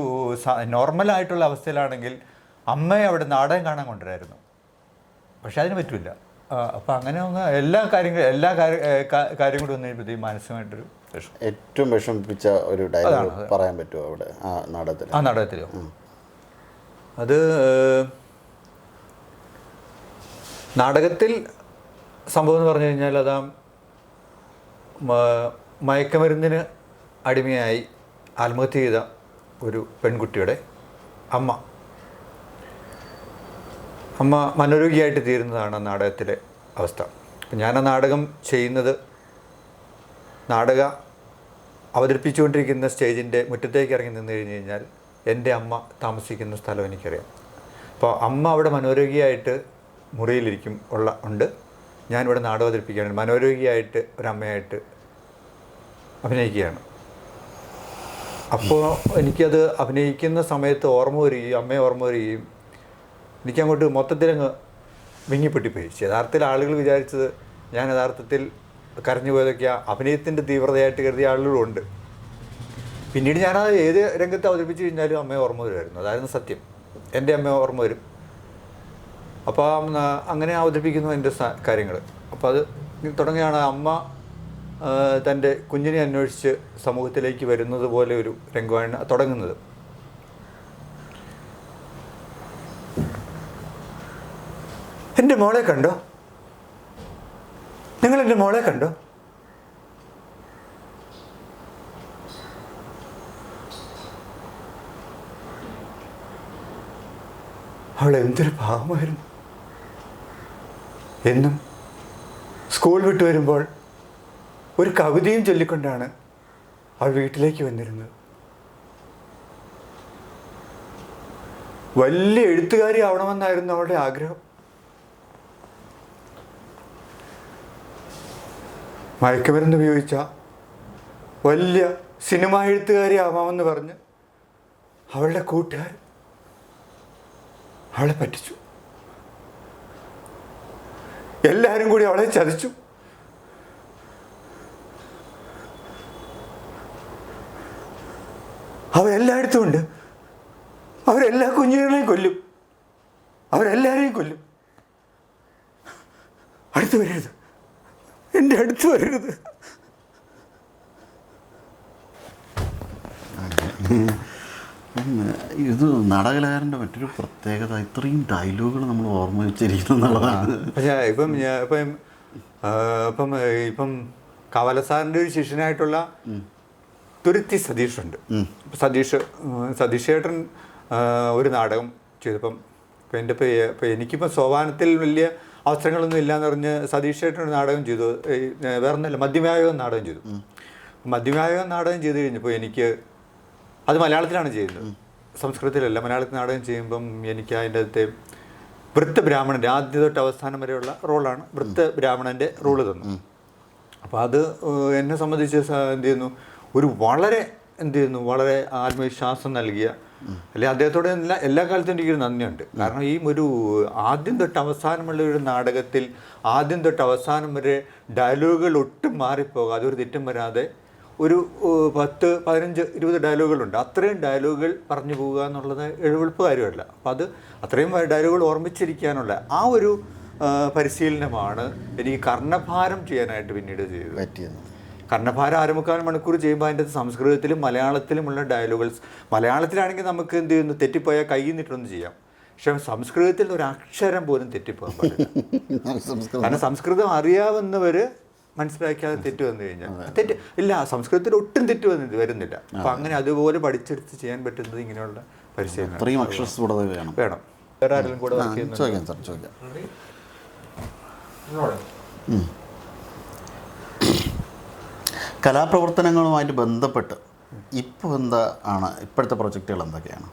നോർമൽ ആയിട്ടുള്ള അവസ്ഥയിലാണെങ്കിൽ അമ്മയെ അവിടെ നാടകം കാണാൻ കൊണ്ടുവരായിരുന്നു. പക്ഷെ അതിന് പറ്റില്ല. അപ്പം അങ്ങനെ ഒന്ന് എല്ലാ കാര്യങ്ങളും എല്ലാ കാര്യ കൂടി വന്നു കഴിയുമ്പോഴത്തേക്കും മാനസികമായിട്ടൊരു ഏറ്റവും വിഷമിപ്പിച്ച ഒരു ഡയലോഗ് പറയാൻ പറ്റുമോ അവിടെ? ആ നാടകത്തിൽ ആ നാടകത്തിലോ. അത് നാടകത്തിൽ സംഭവം എന്ന് പറഞ്ഞു കഴിഞ്ഞാൽ അതാ മയക്കമരുന്നിന് അടിമയായി ആത്മഹത്യ ചെയ്ത ഒരു പെൺകുട്ടിയുടെ അമ്മ. അമ്മ മനോരോഗിയായിട്ട് തീരുന്നതാണ് നാടകത്തിലെ അവസ്ഥ. അപ്പം ഞാൻ ആ നാടകം ചെയ്യുന്നത് നാടക അവതരിപ്പിച്ചുകൊണ്ടിരിക്കുന്ന സ്റ്റേജിന്റെ മുറ്റത്തേക്ക് ഇറങ്ങി നിന്ന് കഴിഞ്ഞ് കഴിഞ്ഞാൽ എന്റെ അമ്മ താമസിക്കുന്ന സ്ഥലം എനിക്കറിയാം. അപ്പോൾ അമ്മ അവിടെ മനോരോഗിയായിട്ട് മുറിയിലിരിക്കും ഉള്ള ഉണ്ട്. ഞാനിവിടെ നാടകം അവതരിപ്പിക്കുകയാണ് മനോരോഗിയായിട്ട് ഒരമ്മയായിട്ട് അഭിനയിക്കുകയാണ്. അപ്പോൾ എനിക്കത് അഭിനയിക്കുന്ന സമയത്ത് ഓർമ്മ വരികയും അമ്മയെ ഓർമ്മ വരികയും എനിക്കങ്ങോട്ട് മൊത്തത്തിലങ്ങ് വിങ്ങിപ്പെട്ടിപ്പോയി. യഥാർത്ഥത്തിൽ ആളുകൾ വിചാരിച്ചത് ഞാൻ യഥാർത്ഥത്തിൽ കരഞ്ഞു പോയതൊക്കെ അഭിനയത്തിന്റെ തീവ്രതയായിട്ട് കരുതിയ ആളുകളുണ്ട് പിന്നീട് ഞാനത് ഏത് രംഗത്ത് അവതരിപ്പിച്ച് കഴിഞ്ഞാലും അമ്മയെ ഓർമ്മ വരുമായിരുന്നു. അതായിരുന്നു സത്യം. എന്റെ അമ്മയെ ഓർമ്മ വരും. അപ്പോൾ അങ്ങനെ അവതരിപ്പിക്കുന്നു എന്റെ കാര്യങ്ങൾ അപ്പോൾ അത് തുടങ്ങിയാണ് അമ്മ തന്റെ കുഞ്ഞിനെ അന്വേഷിച്ച് സമൂഹത്തിലേക്ക് വരുന്നത് പോലെ ഒരു രംഗമാണ് തുടങ്ങുന്നത്. എന്റെ മോളെ കണ്ടോ? നിങ്ങൾ എന്റെ മോളെ കണ്ടോ? അവൾ എന്തൊരു പാവമായിരുന്നു. എന്നും സ്കൂൾ വിട്ടു വരുമ്പോൾ ഒരു കവിതയും ചൊല്ലിക്കൊണ്ടാണ് അവൾ വീട്ടിലേക്ക് വന്നിരുന്നത്. വലിയ എഴുത്തുകാരി ആവണമെന്നായിരുന്നു അവളുടെ ആഗ്രഹം. മയക്കുമരുന്ന് ഉപയോഗിച്ച വലിയ സിനിമ എഴുത്തുകാരി ആവാമെന്ന് പറഞ്ഞ് അവളുടെ കൂട്ടുകാർ അവളെ പറ്റിച്ചു. എല്ലാവരും കൂടി അവളെ ചതിച്ചു. അവരെല്ലായിടത്തും ഉണ്ട്. അവരെല്ലാ കുഞ്ഞുങ്ങളെയും കൊല്ലും. അവരെല്ലാവരെയും കൊല്ലും. അടുത്ത് വരരുത്. എന്റെ അടുത്ത് വരരുത്. ഇത് നാടകലാകാരന്റെ മറ്റൊരു പ്രത്യേകത ഇത്രയും ഡയലോഗുകൾ നമ്മൾ ഓർമ്മ വെച്ചിരിക്കുന്നു എന്നുള്ളതാണ്. ഇപ്പം ഇപ്പം ഇപ്പം ഇപ്പം കവല സാറിന്റെ ഒരു ശിഷ്യനായിട്ടുള്ള തുരുത്തി സതീഷുണ്ട്. സതീഷ് സതീഷ് ചേട്ടൻ ഒരു നാടകം ചെയ്തപ്പം ഇപ്പം എന്റെ ഇപ്പം ഇപ്പം എനിക്കിപ്പോൾ സോപാനത്തിൽ വലിയ അവസരങ്ങളൊന്നും ഇല്ലയെന്ന് പറഞ്ഞ് സതീഷ് ചേട്ടൻ ഒരു നാടകം ചെയ്തു. വേറെ ഒന്നുമില്ല മധ്യമായോഗം നാടകം ചെയ്തു. മധ്യമായോഗം നാടകം ചെയ്ത് കഴിഞ്ഞപ്പോൾ എനിക്ക് അത് മലയാളത്തിലാണ് ചെയ്യുന്നത്. സംസ്കൃതത്തിലല്ല മലയാളത്തിൽ നാടകം ചെയ്യുമ്പം എനിക്ക് അതിന്റെ അകത്തെ വൃത്ത ബ്രാഹ്മണന്റെ ആദ്യ തൊട്ട് അവസാനം വരെയുള്ള റോളാണ് വൃത്ത ബ്രാഹ്മണന്റെ റോൾ തന്നു അപ്പോൾ അത് എന്നെ സംബന്ധിച്ച് എന്ത് ചെയ്യുന്നു? ഒരു വളരെ എന്ത് ചെയ്യുന്നു? വളരെ ആത്മവിശ്വാസം നൽകിയ അല്ലെ അദ്ദേഹത്തോട് എല്ലാ എല്ലാ കാലത്തും എനിക്കൊരു നന്ദിയുണ്ട്. കാരണം ഈ ഒരു ആദ്യം തൊട്ട് അവസാനമുള്ള ഒരു നാടകത്തിൽ ആദ്യം തൊട്ട് അവസാനം വരെ ഡയലോഗുകൾ ഒട്ടും മാറിപ്പോകാതെ ഒരു തെറ്റും വരാതെ ഒരു പത്ത് പതിനഞ്ച് ഇരുപത് ഡയലോഗുകളുണ്ട്. അത്രയും ഡയലോഗുകൾ പറഞ്ഞു പോവുക എന്നുള്ളത് എഴുവെളുപ്പ് കാര്യമല്ല അപ്പം അത് അത്രയും ഡയലോഗുകൾ ഓർമ്മിച്ചിരിക്കാനുള്ള ആ ഒരു പരിശീലനമാണ് എനിക്ക് കർണഭാരം ചെയ്യാനായിട്ട് പിന്നീട് ചെയ്തത്. പറ്റിയത്. കർണഭാരം അരമുക്കാൽ മണിക്കൂർ ചെയ്യുമ്പോൾ അതിന്റെ സംസ്കൃതത്തിലും മലയാളത്തിലുമുള്ള ഡയലോഗുകൾ മലയാളത്തിലാണെങ്കിൽ നമുക്ക് എന്ത് ചെയ്യുന്നു? തെറ്റിപ്പോയാൽ കൈ നിന്നിട്ടൊന്നും ചെയ്യാം. പക്ഷെ സംസ്കൃതത്തിൽ ഒരു അക്ഷരം പോലും തെറ്റിപ്പോകാൻ പാടില്ല. സംസ്കൃതം. കാരണം സംസ്കൃതം അറിയാവുന്നവർ മനസ്സിലാക്കിയാതെ തെറ്റ് വന്നു കഴിഞ്ഞാൽ. തെറ്റ് ഇല്ല സംസ്കൃതത്തിൽ ഒട്ടും തെറ്റ് വന്നു വരുന്നില്ല. അപ്പം അങ്ങനെ അതുപോലെ പഠിച്ചെടുത്ത് ചെയ്യാൻ പറ്റുന്നത് ഇങ്ങനെയുള്ള പരിശീലനം അത്രയും അക്ഷരസ്ഫുടത വേണം. വേണം. വേറെ ആരെങ്കിലും കൂടെ ചോദിക്കാം സാർ ചോദിക്കാം. കലാപ്രവർത്തനങ്ങളുമായിട്ട് ബന്ധപ്പെട്ട് ഇപ്പോൾ എന്താ ആണ് ഇപ്പോഴത്തെ പ്രൊജക്റ്റുകൾ എന്തൊക്കെയാണ്?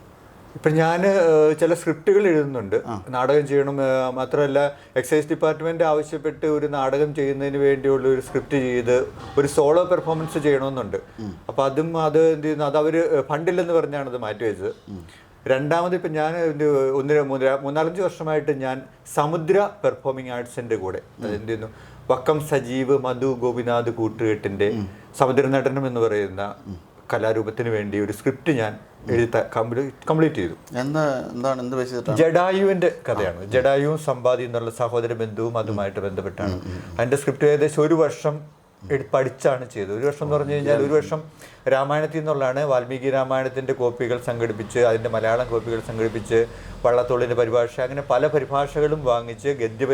ഇപ്പം ഞാൻ ചില സ്ക്രിപ്റ്റുകൾ എഴുതുന്നുണ്ട്. നാടകം ചെയ്യണം മാത്രമല്ല എക്സൈസ് ഡിപ്പാർട്ട്മെന്റ് ആവശ്യപ്പെട്ട് ഒരു നാടകം ചെയ്യുന്നതിന് വേണ്ടിയുള്ള ഒരു സ്ക്രിപ്റ്റ് ചെയ്ത് ഒരു സോളോ പെർഫോമൻസ് ചെയ്യണമെന്നുണ്ട്. അപ്പോൾ അതും അത് എന്ത് ചെയ്യുന്നു അത് അവർ ഫണ്ടില്ലെന്ന് പറഞ്ഞാണ് അത് മാറ്റി വെച്ചത്. രണ്ടാമത് ഇപ്പം ഞാൻ ഒന്നര ഒന്ന് മൂന്ന് മൂന്നാലഞ്ച് വർഷമായിട്ട് ഞാൻ സമുദ്ര പെർഫോമിംഗ് ആർട്സിന്റെ കൂടെ അത് എന്ത് ചെയ്യുന്നു വക്കം സജീവ് മധു ഗോപിനാഥ് കൂട്ടുകെട്ടിന്റെ സമുദ്രനടനം എന്ന് പറയുന്ന കലാരൂപത്തിന് വേണ്ടി ഒരു സ്ക്രിപ്റ്റ് ഞാൻ എഴുതി കംപ്ലീറ്റ് ചെയ്തു. എന്താ എന്താണ് എന്ത് വെച്ചിട്ടാണ് ജഡായുവിന്റെ കഥയാണ്. ജഡായുവും സമ്പാദി എന്നുള്ള സഹോദര ബന്ധുവും അതുമായിട്ട് ബന്ധപ്പെട്ടാണ്. അതിന്റെ സ്ക്രിപ്റ്റ് ഏകദേശം ഒരു വർഷം പഠിച്ചാണ് ചെയ്തത്. ഒരു വർഷം എന്ന് പറഞ്ഞു കഴിഞ്ഞാൽ ഒരു വർഷം രാമായണത്തിൽ നിന്നുള്ളതാണ്. വാൽമീകി രാമായണത്തിന്റെ കോപ്പികൾ സംഘടിപ്പിച്ച് അതിന്റെ മലയാളം കോപ്പികൾ സംഘടിപ്പിച്ച് വള്ളത്തോളിന്റെ പരിഭാഷ അങ്ങനെ പല പരിഭാഷകളും വാങ്ങിച്ച് ഗദ്യ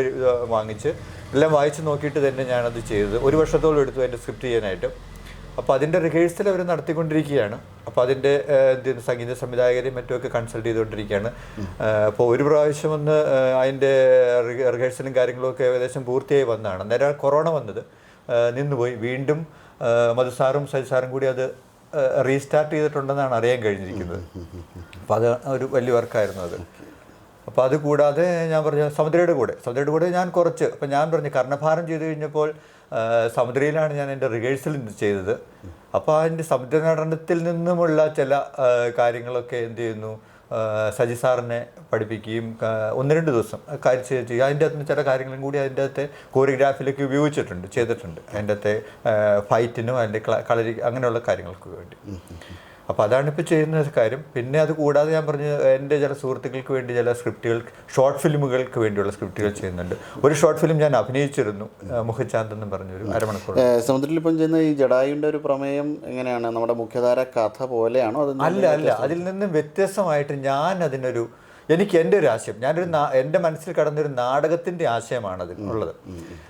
വാങ്ങിച്ച് എല്ലാം വായിച്ച് നോക്കിയിട്ട് തന്നെ ഞാനത് ചെയ്തത്. ഒരു വർഷത്തോളം എടുത്തു അതിന്റെ സ്ക്രിപ്റ്റ് ചെയ്യാനായിട്ട്. അപ്പോൾ അതിന്റെ റിഹേഴ്സൽ അവർ നടത്തിക്കൊണ്ടിരിക്കുകയാണ്. അപ്പോൾ അതിന്റെ സംഗീത സംവിധായകരെയും മറ്റുമൊക്കെ കൺസൾട്ട് ചെയ്തുകൊണ്ടിരിക്കുകയാണ്. അപ്പോൾ ഒരു പ്രാവശ്യം ഒന്ന് അതിന്റെ റിഹേഴ്സലും കാര്യങ്ങളും ഒക്കെ ഏകദേശം പൂർത്തിയായി വന്നതാണ്. അന്നേരം കൊറോണ വന്നത്. നിന്നുപോയി. വീണ്ടും മധുസാറും മധു സാറും സജി സാറും കൂടി അത് റീസ്റ്റാർട്ട് ചെയ്തിട്ടുണ്ടെന്നാണ് അറിയാൻ കഴിഞ്ഞിരിക്കുന്നത്. അപ്പോൾ അത് ഒരു വലിയ വർക്കായിരുന്നു അത്. അപ്പോൾ അത് കൂടാതെ ഞാൻ പറഞ്ഞു സമുദ്രയുടെ കൂടെ. സമുദ്രയുടെ കൂടെ ഞാൻ കുറച്ച്. അപ്പം ഞാൻ പറഞ്ഞു കർണഭാരം ചെയ്ത് കഴിഞ്ഞപ്പോൾ സമുദ്രയിലാണ് ഞാൻ എന്റെ റിഹേഴ്സൽ ചെയ്തത്. അപ്പോൾ അതിന്റെ സമുദ്ര നടനത്തിൽ നിന്നുമുള്ള ചില കാര്യങ്ങളൊക്കെ എന്ത് ചെയ്യുന്നു? സജി സാറിനെ പഠിപ്പിക്കുകയും ഒന്ന് രണ്ട് ദിവസം കാര്യം ചെയ്യുക. അതിന്റെ അകത്ത് ചില കാര്യങ്ങളും കൂടി അതിന്റെ അകത്തെ കോറിയോഗ്രാഫിയിലേക്ക് ഉപയോഗിച്ചിട്ടുണ്ട് ചെയ്തിട്ടുണ്ട്. അതിന്റെ അകത്തെ ഫൈറ്റിനും അതിന്റെ കളരി അങ്ങനെയുള്ള കാര്യങ്ങൾക്ക് വേണ്ടി. അപ്പോൾ അതാണ് ഇപ്പോൾ ചെയ്യുന്ന കാര്യം. പിന്നെ അത് കൂടാതെ ഞാൻ പറഞ്ഞു എന്റെ ചില സുഹൃത്തുക്കൾക്ക് വേണ്ടി ചില സ്ക്രിപ്റ്റുകൾ ഷോർട്ട് ഫിലിമുകൾക്ക് വേണ്ടിയുള്ള സ്ക്രിപ്റ്റുകൾ ചെയ്യുന്നുണ്ട്. ഒരു ഷോർട്ട് ഫിലിം ഞാൻ അഭിനയിച്ചിരുന്നു മുഖചാന്ത് എന്ന് പറഞ്ഞൊരു അരമണിക്കൂർ. സമുദ്രത്തിൽ ഇപ്പം ചെയ്യുന്ന ഈ ജഡായുവിന്റെ ഒരു പ്രമേയം എങ്ങനെയാണ്? നമ്മുടെ മുഖ്യധാര കഥ പോലെയാണോ? അത് അല്ല അല്ല. അതിൽ നിന്നും വ്യത്യസ്തമായിട്ട് ഞാൻ അതിനൊരു എനിക്ക് എന്റെ ഒരു ആശയം ഞാനൊരു എന്റെ മനസ്സിൽ കടന്നൊരു നാടകത്തിന്റെ ആശയമാണ് അതിൽ ഉള്ളത്.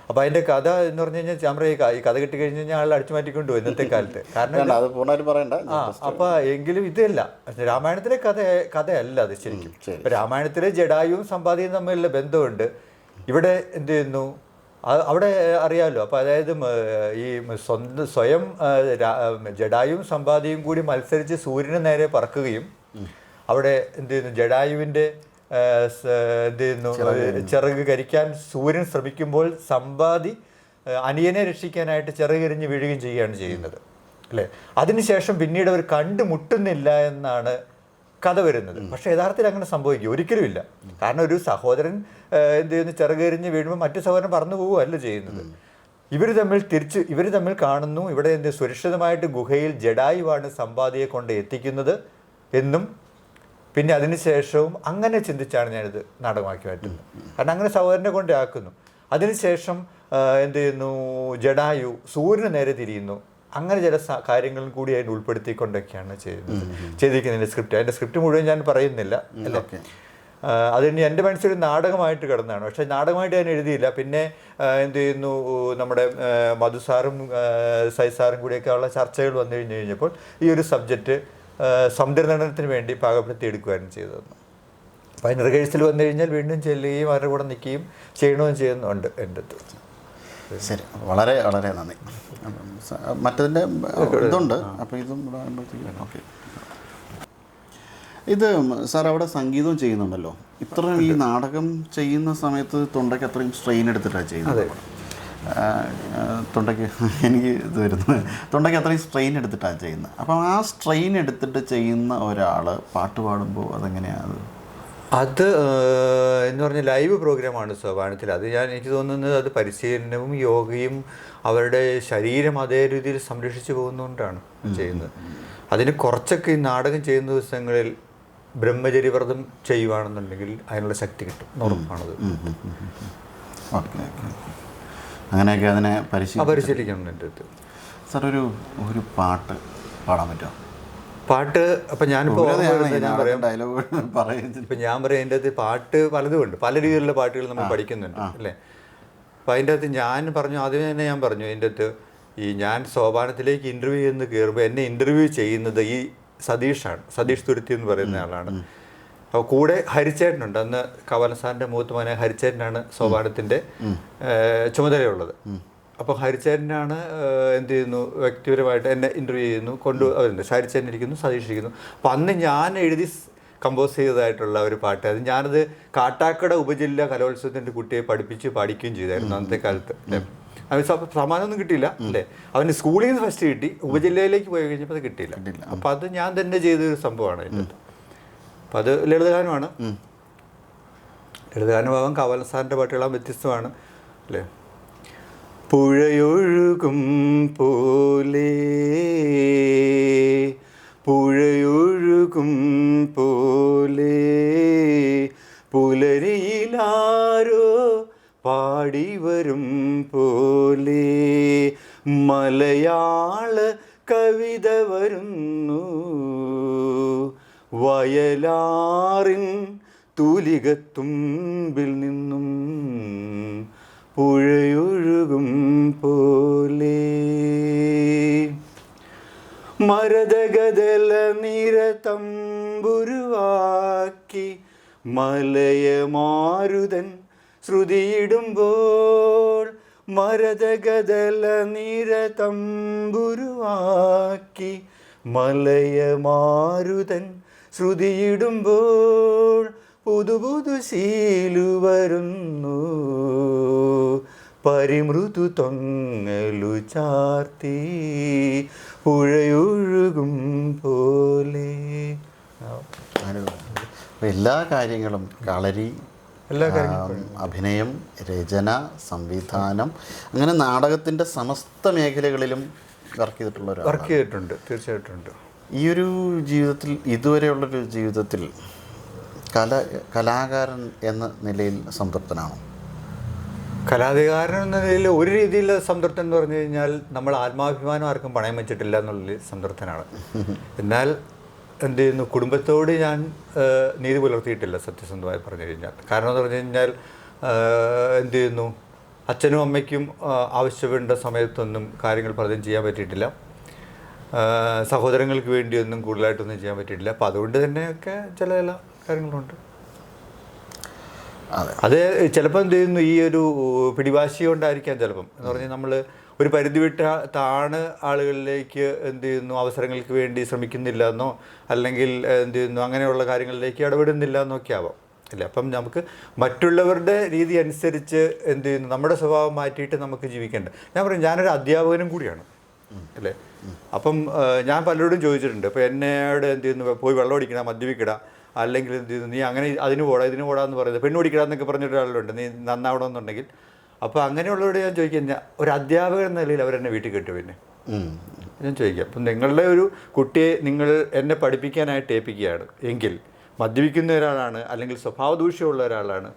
അപ്പോൾ അതിന്റെ കഥ എന്ന് പറഞ്ഞു കഴിഞ്ഞാൽ ഞാൻ ഈ കഥ കിട്ടി കഴിഞ്ഞ് കഴിഞ്ഞാൽ ആൾ അടിച്ചു മാറ്റിക്കൊണ്ട് പോകും ഇന്നത്തെ കാലത്ത്. കാരണം അത് പൂർണമായിട്ട് പറയണ്ട. ആ അപ്പോൾ എങ്കിലും ഇതല്ല. രാമായണത്തിലെ കഥ കഥയല്ല അത് ശരിക്കും. രാമായണത്തിലെ ജഡായുവും സമ്പാദിയും തമ്മിലുള്ള ബന്ധമുണ്ട്. ഇവിടെ എന്ത് ചെയ്യുന്നു? അവിടെ അറിയാമല്ലോ അപ്പോൾ അതായത് ഈ സ്വന്തം സ്വയം ജഡായും സമ്പാദിയും കൂടി മത്സരിച്ച് സൂര്യന് നേരെ പറക്കുകയും അവിടെ എന്ത് ചെയ്യുന്നു? ജഡായുവിന്റെ എന്ത് ചെയ്യുന്നു? ചിറക് കരിക്കാൻ സൂര്യൻ ശ്രമിക്കുമ്പോൾ സമ്പാദി അനിയനെ രക്ഷിക്കാനായിട്ട് ചെറുകരിഞ്ഞ് വീഴുകയും ചെയ്യുകയാണ് ചെയ്യുന്നത്. അല്ലേ? അതിനുശേഷം പിന്നീട് അവർ കണ്ടുമുട്ടുന്നില്ല എന്നാണ് കഥ വരുന്നത്. പക്ഷെ യഥാർത്ഥത്തിൽ അങ്ങനെ സംഭവിക്കും. ഒരിക്കലും ഇല്ല. കാരണം ഒരു സഹോദരൻ എന്ത് ചെയ്യുന്നു? ചിറകെറിഞ്ഞ് വീഴുമ്പോൾ മറ്റു സഹോദരൻ പറന്നു പോവുകയല്ല ചെയ്യുന്നത്. ഇവർ തമ്മിൽ തിരിച്ച് ഇവർ തമ്മിൽ കാണുന്നു. ഇവിടെ എന്ത് സുരക്ഷിതമായിട്ട് ഗുഹയിൽ ജഡായുവാണ് സമ്പാദിയെ കൊണ്ട് എത്തിക്കുന്നത് എന്നും പിന്നെ അതിനുശേഷവും അങ്ങനെ ചിന്തിച്ചാണ് ഞാനിത് നാടകമാക്കി മാറ്റുന്നത്. കാരണം അങ്ങനെ സഹോദരനെ കൊണ്ട് ആക്കുന്നു. അതിനുശേഷം എന്ത് ചെയ്യുന്നു? ജഡായു സൂര്യന് നേരെ തിരിയുന്നു. അങ്ങനെ ചില കാര്യങ്ങളും കൂടി അതിന് ഉൾപ്പെടുത്തിക്കൊണ്ടൊക്കെയാണ് ചെയ്യുന്നത്. ചെയ്തിരിക്കുന്നതിന്റെ സ്ക്രിപ്റ്റ്. അതിന്റെ സ്ക്രിപ്റ്റ് മുഴുവൻ ഞാൻ പറയുന്നില്ല. അല്ലേ? അതിന് എന്റെ മനസ്സിൽ നാടകമായിട്ട് കിടന്നതാണ്. പക്ഷേ നാടകമായിട്ട് ഞാൻ എഴുതിയില്ല. പിന്നെ എന്ത് ചെയ്യുന്നു? നമ്മുടെ മധുസാറും സൈസാറും കൂടിയൊക്കെ ഉള്ള ചർച്ചകൾ വന്നു കഴിഞ്ഞ് കഴിഞ്ഞപ്പോൾ ഈ ഒരു സബ്ജക്റ്റ് സമുദ്രനടനത്തിന് വേണ്ടി പാകപ്പെടുത്തി എടുക്കുകയായിരുന്നു ചെയ്തതെന്ന് അപ്പോൾ അതിന് റിഹേഴ്സൽ വന്നു കഴിഞ്ഞാൽ വീണ്ടും ചെല്ലുകയും അവരുടെ കൂടെ നിൽക്കുകയും ചെയ്യണമെന്ന് ചെയ്യുന്നുണ്ട് എന്റെ അടുത്ത്. ശരി. വളരെ വളരെ നന്ദി. മറ്റതിന്റെ ഇതുണ്ട്. അപ്പോൾ ഇതും ഓക്കെ. ഇത് സാർ അവിടെ സംഗീതവും ചെയ്യുന്നുണ്ടല്ലോ. ഇത്രയും ഈ നാടകം ചെയ്യുന്ന സമയത്ത് തൊണ്ടയ്ക്ക് അത്രയും സ്ട്രെയിൻ എടുത്തിട്ടാണ് ചെയ്യുന്നത്. തൊണ്ടയ്ക്ക് എനിക്ക് ഇത് വരുന്നത് തൊണ്ടയ്ക്ക് അത്രയും സ്ട്രെയിൻ എടുത്തിട്ടാണ് ചെയ്യുന്നത്. അപ്പം ആ സ്ട്രെയിൻ എടുത്തിട്ട് ചെയ്യുന്ന ഒരാൾ പാട്ട് പാടുമ്പോൾ അതെങ്ങനെയാണ്? അത് എന്ന് പറഞ്ഞ ലൈവ് പ്രോഗ്രാമാണ് സ്വഭാവത്തിൽ അത് ഞാൻ എനിക്ക് തോന്നുന്നത് അത് പരിശീലനവും യോഗയും അവരുടെ ശരീരം അതേ രീതിയിൽ സംരക്ഷിച്ചു പോകുന്നതുകൊണ്ടാണ് ചെയ്യുന്നത്. അതിന് കുറച്ചൊക്കെ ഈ നാടകം ചെയ്യുന്ന ദിവസങ്ങളിൽ ബ്രഹ്മചര്യവ്രതം ചെയ്യുവാണെന്നുണ്ടെങ്കിൽ അതിനുള്ള ശക്തി കിട്ടും. ഉറപ്പാണത്. Okay okay. അങ്ങനെയൊക്കെ അതിനെ പരിശീലിക്കുന്നുണ്ട് എന്റെ സാർ ഒരു ഒരു പാട്ട് പാടാൻ പറ്റുമോ? പാട്ട് അപ്പം ഞാനിപ്പോൾ ഞാൻ പറയാം. ഡയലോഗ് ഇപ്പം ഞാൻ പറയാം അതിന്റെ അകത്ത് പാട്ട് പലതും ഉണ്ട് പല രീതിയിലുള്ള പാട്ടുകൾ നമ്മൾ പഠിക്കുന്നുണ്ട് അല്ലേ? അപ്പം അതിന്റെ അകത്ത് ഞാൻ പറഞ്ഞു ആദ്യമേ തന്നെ ഞാൻ പറഞ്ഞു അതിന്റെ അകത്ത് ഈ ഞാൻ സോപാനത്തിലേക്ക് ഇന്റർവ്യൂ ചെയ്യുന്ന കയറുമ്പോൾ എന്നെ ഇന്റർവ്യൂ ചെയ്യുന്നത് ഈ സതീഷാണ്. സതീഷ് തുരുത്തി എന്ന് പറയുന്ന ആളാണ്. അപ്പോൾ കൂടെ ഹരിച്ചേട്ടനുണ്ട്. അന്ന് കവല സാറിന്റെ മൂത്ത മോനെ ഹരിച്ചേട്ടനാണ് സോപാനത്തിന്റെ ചുമതലയുള്ളത്. അപ്പോൾ ഹരിച്ചേട്ടനാണ് എന്ത് ചെയ്യുന്നു? വ്യക്തിപരമായിട്ട് എന്നെ ഇന്റർവ്യൂ ചെയ്യുന്നു കൊണ്ടു അവരുണ്ട്. ഹരിച്ചേട്ടൻ ഇരിക്കുന്നു സതീഷ് ഇരിക്കുന്നു. അപ്പം അന്ന് ഞാൻ എഴുതി കമ്പോസ് ചെയ്തതായിട്ടുള്ള ഒരു പാട്ട്. അത് ഞാനത് കാട്ടാക്കട ഉപജില്ല കലോത്സവത്തിന്റെ കുട്ടിയെ പഠിപ്പിച്ച് പഠിക്കുകയും ചെയ്തായിരുന്നു അന്നത്തെ കാലത്ത്. അവന് സമാനമൊന്നും സമ്മാനമൊന്നും കിട്ടിയില്ല. അല്ലേ? അവന് സ്കൂളിൽ നിന്ന് ഫസ്റ്റ് കിട്ടി. ഉപജില്ലയിലേക്ക് പോയി കഴിഞ്ഞപ്പോൾ അത് കിട്ടിയില്ല. അപ്പോൾ അപ്പം അത് ഞാൻ തന്നെ ചെയ്തൊരു സംഭവമാണ് അതിന്റെ അപ്പം അത് ലളിതഗാനമാണ്. ലളിതഗാനഭാവം കവല സാറിന്റെ പാട്ടുകളാൻ വ്യത്യസ്തമാണ് അല്ലേ? പുഴയൊഴുകും പോലെ പുഴയൊഴുകും പോലെ പുലരിയിലാരോ പാടി വരും പോലെ മലയാള കവിത വരുന്നു. വയലാറിൻ തൂലികത്തുമ്പിൽ നിന്നും പുഴയൊഴുകും പോലെ. മരതഗതല നിര തമ്പുരുവാക്കി മലയമാരുതൻ ശ്രുതിയിടുമ്പോൾ മരതഗതല നിര തമ്പുരുവാക്കി മലയമാരുതൻ ശ്രുതിയിടുമ്പോൾ പുതു പുതു ശീലു വരുന്നു. പരിമൃദു തൊങ്ങലു ചാർത്തി പുഴയൊഴുകും പോലെ. എല്ലാ കാര്യങ്ങളും കളരി എല്ലാ കാര്യങ്ങളും. അഭിനയം രചന സംവിധാനം അങ്ങനെ നാടകത്തിന്റെ സമസ്ത മേഖലകളിലും വർക്ക് ചെയ്തിട്ടുള്ള വർക്ക് ചെയ്തിട്ടുണ്ട് തീർച്ചയായിട്ടും ഉണ്ട്. ഈ ഒരു ജീവിതത്തിൽ ഇതുവരെയുള്ളൊരു ജീവിതത്തിൽ കല കലാകാരൻ എന്ന നിലയിൽ സംതൃപ്തനാണോ? കലാധികാരൻ എന്ന നിലയിൽ ഒരു രീതിയിൽ സംതൃപ്തൻ എന്ന് പറഞ്ഞു കഴിഞ്ഞാൽ നമ്മൾ ആത്മാഭിമാനം ആർക്കും പണയം വെച്ചിട്ടില്ല എന്നുള്ള സംതൃപ്തനാണ്. എന്നാൽ എന്ത് ചെയ്യുന്നു? കുടുംബത്തോട് ഞാൻ നീതി പുലർത്തിയിട്ടില്ല സത്യസന്ധമായി പറഞ്ഞു കഴിഞ്ഞാൽ. കാരണം എന്ന് പറഞ്ഞു കഴിഞ്ഞാൽ എന്ത് ചെയ്യുന്നു? അച്ഛനും അമ്മയ്ക്കും ആവശ്യപ്പെടേണ്ട സമയത്തൊന്നും കാര്യങ്ങൾ പലതും ചെയ്യാൻ പറ്റിയിട്ടില്ല. സഹോദരങ്ങൾക്ക് വേണ്ടിയൊന്നും കൂടുതലായിട്ടൊന്നും ചെയ്യാൻ പറ്റിയിട്ടില്ല. അപ്പോൾ അതുകൊണ്ട് തന്നെയൊക്കെ ചില ചില കാര്യങ്ങളുണ്ട്. അതെ. അത് ചിലപ്പോൾ എന്ത് ചെയ്യുന്നു? ഈ ഒരു പിടിവാശി കൊണ്ടായിരിക്കാം ചിലപ്പം. എന്ന് പറഞ്ഞാൽ നമ്മൾ ഒരു പരിധി വിട്ട താണ് ആളുകളിലേക്ക് എന്ത് ചെയ്യുന്നു? അവസരങ്ങൾക്ക് വേണ്ടി ശ്രമിക്കുന്നില്ല എന്നോ അല്ലെങ്കിൽ എന്ത് ചെയ്യുന്നു? അങ്ങനെയുള്ള കാര്യങ്ങളിലേക്ക് ഇടപെടുന്നില്ല എന്നൊക്കെ ആവാം. അല്ലേ? അപ്പം നമുക്ക് മറ്റുള്ളവരുടെ രീതി അനുസരിച്ച് എന്ത് ചെയ്യുന്നു? നമ്മുടെ സ്വഭാവം മാറ്റിയിട്ട് നമുക്ക് ജീവിക്കേണ്ട. ഞാൻ പറയും ഞാനൊരു അധ്യാപകനും കൂടിയാണ്. അല്ലേ? അപ്പം ഞാൻ പലരോടും ചോദിച്ചിട്ടുണ്ട്. ഇപ്പോൾ എന്നോട് എന്ത് ചെയ്യുന്നു? പോയി വെള്ളം അടിക്കണ മദ്യപിക്കട. അല്ലെങ്കിൽ എന്ത് ചെയ്യുന്നു? നീ അങ്ങനെ അതിന് പോടാ ഇതിന് പോടാ എന്ന് പറയുന്നത്. പെണ്ണ് പിടിക്കട എന്നൊക്കെ പറഞ്ഞിട്ടൊരാളുണ്ട് നീ നന്നാവണമെന്നുണ്ടെങ്കിൽ. അപ്പോൾ അങ്ങനെയുള്ളവരോട് ഞാൻ ചോദിക്കാം ഒരു അധ്യാപകൻ എന്ന നിലയിൽ അവരെന്നെ വീട്ടിൽ കിട്ടും പിന്നെ ഞാൻ ചോദിക്കാം അപ്പം നിങ്ങളുടെ ഒരു കുട്ടിയെ നിങ്ങൾ എന്നെ പഠിപ്പിക്കാനായിട്ട് ഏൽപ്പിക്കുകയാണ് എങ്കിൽ മദ്യപിക്കുന്ന ഒരാളാണ് അല്ലെങ്കിൽ സ്വഭാവ ദൂഷ്യമുള്ള ഒരാളാണ്.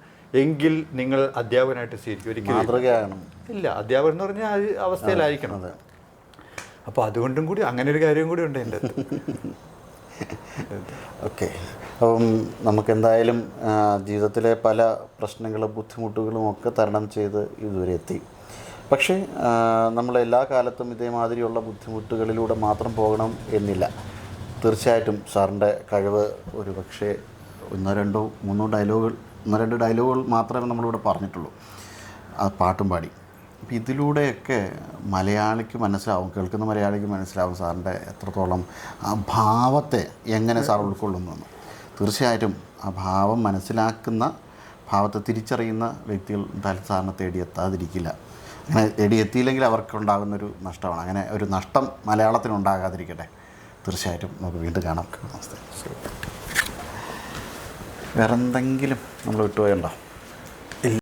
എങ്കിൽ നിങ്ങൾ അധ്യാപകനായിട്ട് സ്വീകരിക്കും. ഒരിക്കലും ഇല്ല. അധ്യാപകൻ എന്ന് പറഞ്ഞാൽ അവസ്ഥയിലായിരിക്കണം. അപ്പോൾ അതുകൊണ്ടും കൂടി അങ്ങനെ ഒരു കാര്യം കൂടി ഉണ്ട് എന്റെ ഓക്കെ. അപ്പം നമുക്കെന്തായാലും ജീവിതത്തിലെ പല പ്രശ്നങ്ങളും ബുദ്ധിമുട്ടുകളും ഒക്കെ തരണം ചെയ്ത് ഇതുവരെ എത്തി. പക്ഷേ നമ്മൾ എല്ലാ കാലത്തും ഇതേമാതിരിയുള്ള ബുദ്ധിമുട്ടുകളിലൂടെ മാത്രം പോകണം എന്നില്ല. തീർച്ചയായിട്ടും സാറിന്റെ കഴിവ് ഒരു പക്ഷേ ഒന്നോ രണ്ടോ മൂന്നോ ഡയലോഗുകൾ ഒന്നോ രണ്ട് ഡയലോഗുകൾ മാത്രമേ നമ്മളിവിടെ പറഞ്ഞിട്ടുള്ളൂ. ആ പാട്ടും പാടി. അപ്പം ഇതിലൂടെയൊക്കെ മലയാളിക്ക് മനസ്സിലാവും കേൾക്കുന്ന മലയാളിക്ക് മനസ്സിലാവും സാറിന്റെ എത്രത്തോളം ആ ഭാവത്തെ എങ്ങനെ സാർ ഉൾക്കൊള്ളുന്നു തീർച്ചയായിട്ടും ആ ഭാവം മനസ്സിലാക്കുന്ന ഭാവത്തെ തിരിച്ചറിയുന്ന വ്യക്തികൾ എന്തായാലും സാറിനെ തേടിയെത്താതിരിക്കില്ല അങ്ങനെ തേടിയെത്തിയില്ലെങ്കിൽ അവർക്കുണ്ടാകുന്നൊരു നഷ്ടമാണ്. അങ്ങനെ ഒരു നഷ്ടം മലയാളത്തിന് ഉണ്ടാകാതിരിക്കട്ടെ തീർച്ചയായിട്ടും നമുക്ക് വീണ്ടും കാണാം. നമസ്തേ. വേറെ നമ്മൾ വിട്ടുപോയുണ്ടോ